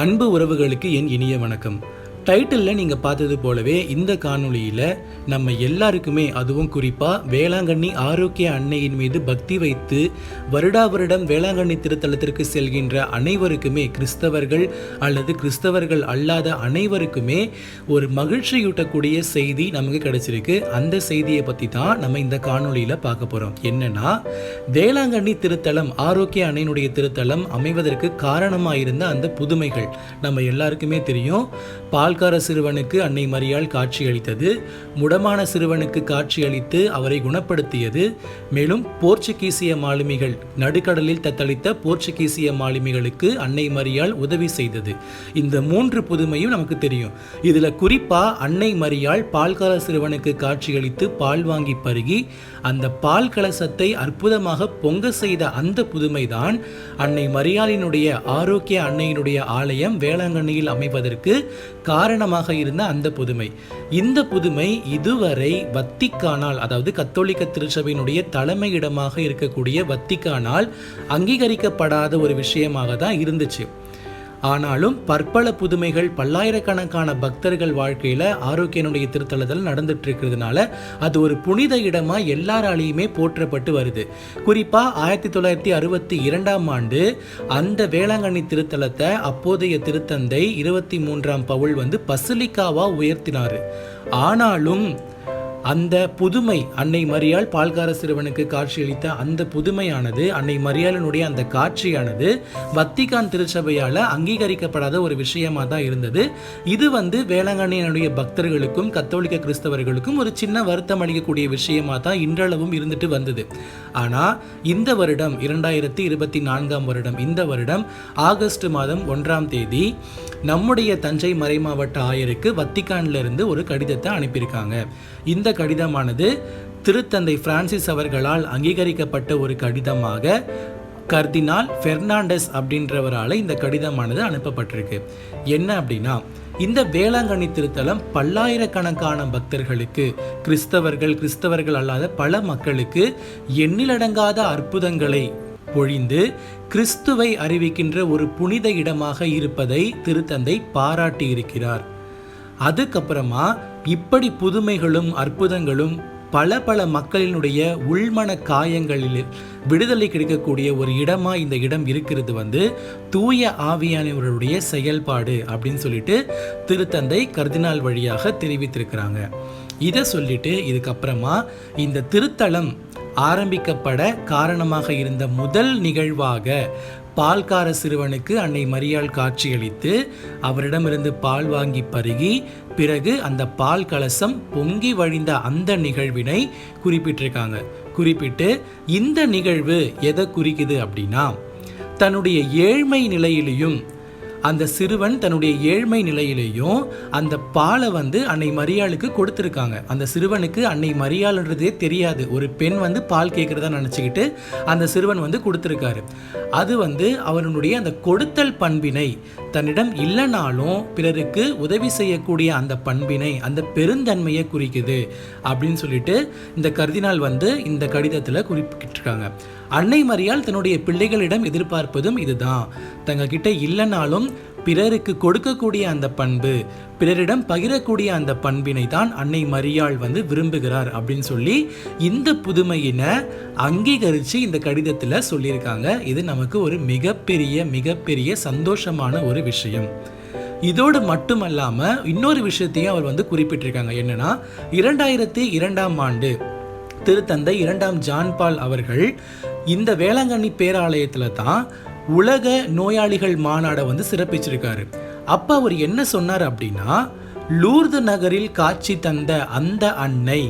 அன்பு உறவுகளுக்கு என் இனிய வணக்கம். டைட்டிலில் நீங்கள் பார்த்தது போலவே இந்த காணொளியில் நம்ம எல்லாருக்குமே அதுவும் குறிப்பாக வேளாங்கண்ணி ஆரோக்கிய அன்னையின் மீது பக்தி வைத்து வருடா வருடம் வேளாங்கண்ணி திருத்தலத்திற்கு செல்கின்ற அனைவருக்குமே கிறிஸ்தவர்கள் அல்லது கிறிஸ்தவர்கள் அல்லாத அனைவருக்குமே ஒரு மகிழ்ச்சியூட்டக்கூடிய செய்தி நமக்கு கிடைச்சிருக்கு. அந்த செய்தியை பற்றி தான் நம்ம இந்த காணொளியில் பார்க்க போகிறோம் என்னன்னா வேளாங்கண்ணி திருத்தலம் ஆரோக்கிய அன்னையினுடைய திருத்தலம் அமைவதற்கு காரணமாக இருந்த அந்த புதுமைகள். நம்ம எல்லாருக்குமே தெரியும் பால்கார சிறுவனுக்கு அன்னை மரியாள் காட்சியளித்தது. முடமான சிறுவனுக்கு காட்சியளித்து அவரை குணப்படுத்தியது. மேலும் போர்ச்சுகீசிய மாலுமிகள் நடுக்கடலில் தத்தளித்த போர்ச்சுகீசிய மாலுமிகளுக்கு அன்னை மரியாள் உதவி செய்தது. இந்த மூன்று புதுமையும் நமக்கு தெரியும். இதில் குறிப்பாக அன்னை மரியாள் பால்கார சிறுவனுக்கு காட்சியளித்து பால் வாங்கி பருகி அந்த பால் கலசத்தை அற்புதமாக பொங்க செய்த அந்த புதுமைதான் அன்னை மரியாளினுடைய ஆரோக்கிய அன்னையினுடைய ஆலயம் வேளாங்கண்ணியில் அமைவதற்கு காரணமாக இருந்த அந்த புதுமை. இந்த புதுமை இதுவரை வத்திக்கானால் அதாவது கத்தோலிக்க திருச்சபையினுடைய தலைமையிடமாக இருக்கக்கூடிய வத்திக்கானால் அங்கீகரிக்கப்படாத ஒரு விஷயமாக தான் இருந்துச்சு. ஆனாலும் பற்பல புதுமைகள் பல்லாயிரக்கணக்கான பக்தர்கள் வாழ்க்கையில் ஆரோக்கியனுடைய திருத்தலத்தில் நடந்துட்டு இருக்கிறதுனால அது ஒரு புனித இடமா எல்லாராலையுமே போற்றப்பட்டு வருது. குறிப்பா ஆயிரத்தி தொள்ளாயிரத்தி அறுபத்தி இரண்டாம் ஆண்டு அந்த வேளாங்கண்ணி திருத்தலத்தை அப்போதைய திருத்தந்தை இருபத்தி மூன்றாம் பவுல் வந்து பசிலிக்காவா உயர்த்தினாரு. ஆனாலும் அந்த புதுமை அன்னை மரியாள் பால்கார சிறுவனுக்கு காட்சியளித்த அந்த புதுமையானது அன்னை மரியாளனுடைய அந்த காட்சியானது வத்திகான் திருச்சபையால் அங்கீகரிக்கப்படாத ஒரு விஷயமாக தான் இருந்தது. இது வந்து வேளாங்கண்ணியனுடைய பக்தர்களுக்கும் கத்தோலிக்க கிறிஸ்தவர்களுக்கும் ஒரு சின்ன வருத்தம் அளிக்கக்கூடிய விஷயமா தான் இன்றளவும் இருந்துட்டு வந்தது. ஆனால் இந்த வருடம் இரண்டாயிரத்தி இருபத்தி நான்காம் வருடம் இந்த வருடம் ஆகஸ்ட் மாதம் ஒன்றாம் தேதி நம்முடைய தஞ்சை மறைமாவட்ட ஆயருக்கு வத்திக்கான்ல இருந்து ஒரு கடிதத்தை அனுப்பியிருக்காங்க. இந்த கடிதமானது திருத்தந்தை பிரான்சிஸ் அவர்களால் அங்கீகரிக்கப்பட்ட ஒரு கடிதமாக கர்தினால் பெர்னாண்டஸ் அப்படின்றவரால் இந்த கடிதமானது அனுப்பப்பட்டிருக்கு. என்ன அப்படின்னா இந்த வேளாங்கண்ணி திருத்தலம் பல்லாயிரக்கணக்கான பக்தர்களுக்கு கிறிஸ்தவர்கள் கிறிஸ்தவர்கள் அல்லாத பல மக்களுக்கு எண்ணிலடங்காத அற்புதங்களை பொழிந்து கிறிஸ்துவை அறிவிக்கின்ற ஒரு புனித இடமாக இருப்பதை திருத்தந்தை பாராட்டியிருக்கிறார். அதுக்கப்புறமா இப்படி புதுமைகளும் அற்புதங்களும் பல பல மக்களினுடைய உள்மன காயங்களில் விடுதலை கிடைக்கக்கூடிய ஒரு இடமா இந்த இடம் இருக்கிறது வந்து தூய ஆவியானவருடைய செயல்பாடு அப்படின்னு சொல்லிட்டு திருத்தந்தை கர்தினால் வழியாக தெரிவித்திருக்கிறாங்க. இதை சொல்லிட்டு இதுக்கப்புறமா இந்த திருத்தலம் ஆரம்பிக்கப்பட காரணமாக இருந்த முதல் நிகழ்வாக பால்கார சிறுவனுக்கு அன்னை மரியாள் காட்சியளித்து அவரிடமிருந்து பால் வாங்கி பருகி பிறகு அந்த பால் கலசம் பொங்கி வழிந்த அந்த நிகழ்வினை குறிப்பிட்டிருக்காங்க. குறிப்பிட்டு இந்த நிகழ்வு எதை குறிக்குது அப்படின்னா தன்னுடைய ஏழ்மை நிலையிலையும் அந்த சிறுவன் தன்னுடைய ஏழ்மை நிலையிலையும் அந்த பாலை வந்து அன்னை மரியாளுக்கு கொடுத்துருக்காங்க. அந்த சிறுவனுக்கு அன்னை மரியாளுன்றதே தெரியாது. ஒரு பெண் வந்து பால் கேட்குறதா நினச்சிக்கிட்டு அந்த சிறுவன் வந்து கொடுத்துருக்காரு. அது வந்து அவனுடைய அந்த கொடுத்தல் பண்பினை தன்னிடம் இல்லைனாலும் பிறருக்கு உதவி செய்யக்கூடிய அந்த பண்பினை அந்த பெருந்தன்மையை குறிக்குது அப்படின்னு சொல்லிட்டு இந்த கர்தினால் வந்து இந்த கடிதத்தில் குறிப்பிட்டிருக்காங்க. அன்னை மரியால் தன்னுடைய பிள்ளைகளிடம் எதிர்பார்ப்பதும் இதுதான். தங்க கிட்ட இல்லைனாலும் பிறருக்கு கொடுக்கக்கூடிய அந்த பண்பு பிறரிடம் பகிரக்கூடிய அந்த பண்பினை தான் அன்னை மரியாள் வந்து விரும்புகிறார் அப்படின்னு சொல்லி இந்த புதுமையினை அங்கீகரித்து இந்த கடிதத்தில் சொல்லியிருக்காங்க. இது நமக்கு ஒரு மிகப்பெரிய மிகப்பெரிய சந்தோஷமான ஒரு விஷயம். இதோடு மட்டுமல்லாமல் இன்னொரு விஷயத்தையும் அவர் வந்து குறிப்பிட்டிருக்காங்க. என்னன்னா இரண்டாயிரத்தி இரண்டாம் ஆண்டு திருத்தந்தை இரண்டாம் ஜான்பால் அவர்கள் இந்த வேளாங்கண்ணி பேராலயத்தில் தான் உலக நோயாளிகள் மாநாடை வந்து சிறப்பிச்சிருக்காரு. அப்போ அவர் என்ன சொன்னார் அப்படின்னா லூர்து நகரில் காட்சி தந்த அந்த அன்னை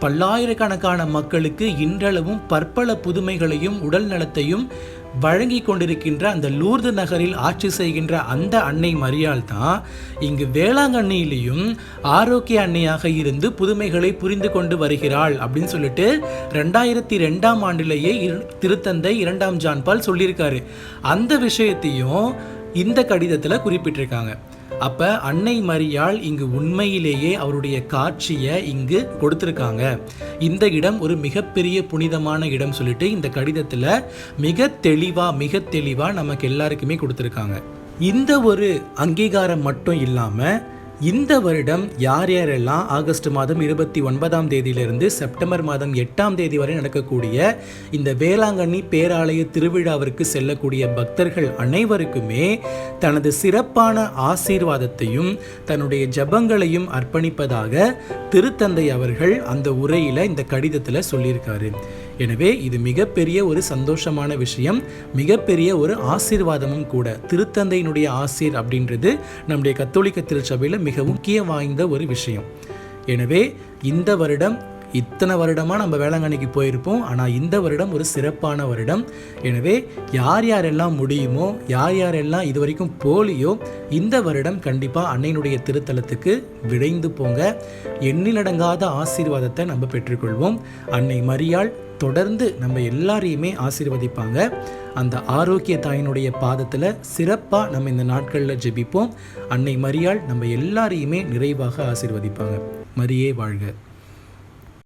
பல்லாயிரக்கணக்கான மக்களுக்கு இன்றளவும் பற்பல புதுமைகளையும் உடல் நலத்தையும் வழங்கி கொண்டிருக்கின்ற அந்த லூர்து நகரில் ஆட்சி செய்கின்ற அந்த அன்னை மரியாள் தான் இங்கு வேளாங்கண்ணியிலையும் ஆரோக்கிய அன்னையாக இருந்து புதுமைகளை புரிந்து கொண்டு வருகிறாள் அப்படின்னு சொல்லிட்டு ரெண்டாயிரத்தி ரெண்டாம் ஆண்டிலேயே இரு- திருத்தந்தை இரண்டாம் ஜான்பால் சொல்லியிருக்காரு. அந்த விஷயத்தையும் இந்த கடிதத்தில் குறிப்பிட்டிருக்காங்க. அப்ப அன்னை மரியாள் இங்கு உண்மையிலேயே அவருடைய காட்சியை இங்கு கொடுத்துருக்காங்க. இந்த இடம் ஒரு மிகப்பெரிய புனிதமான இடம் சொல்லிட்டு இந்த கடிதத்தில் மிக தெளிவாக மிக தெளிவாக நமக்கு எல்லாருக்குமே கொடுத்துருக்காங்க. இந்த ஒரு அங்கீகாரம் மட்டும் இல்லாமல் இந்த வருடம் யார் யாரெல்லாம் ஆகஸ்ட் மாதம் இருபத்தி ஒன்பதாம் தேதியிலிருந்து செப்டம்பர் மாதம் எட்டாம் தேதி வரை நடக்கக்கூடிய இந்த வேளாங்கண்ணி பேராலய திருவிழாவிற்கு செல்லக்கூடிய பக்தர்கள் அனைவருக்குமே தனது சிறப்பான ஆசீர்வாதத்தையும் தன்னுடைய ஜபங்களையும் அர்ப்பணிப்பதாக திருத்தந்தை அவர்கள் அந்த உரையில் இந்த கடிதத்தில் சொல்லியிருக்காரு. எனவே இது மிகப்பெரிய ஒரு சந்தோஷமான விஷயம் மிகப்பெரிய ஒரு ஆசீர்வாதமும் கூட. திருத்தந்தையினுடைய ஆசீர் அப்படின்றது நம்முடைய கத்தோலிக்க திருச்சபையில் மிக முக்கிய வாய்ந்த ஒரு விஷயம். எனவே இந்த வருடம் இத்தனை வருடமாக நம்ம வேளாங்கண்ணிக்கு போயிருப்போம். ஆனால் இந்த வருடம் ஒரு சிறப்பான வருடம். எனவே யார் யாரெல்லாம் முடியுமோ யார் யாரெல்லாம் இது வரைக்கும் போலியோ இந்த வருடம் கண்டிப்பாக அன்னையினுடைய திருத்தலத்துக்கு விரைந்து போங்க. எண்ணிலடங்காத ஆசீர்வாதத்தை நம்ம பெற்றுக்கொள்வோம். அன்னை மரியாள் தொடர்ந்து நம்ம எல்லாரையுமே ஆசீர்வதிப்பாங்க. அந்த ஆரோக்கிய தாயினுடைய பாதத்தில் சிறப்பாக நம்ம இந்த நாட்களில் ஜெபிப்போம். அன்னை மரியாள் நம்ம எல்லாரையுமே நிறைவாக ஆசீர்வதிப்பாங்க. மரியே வாழ்க.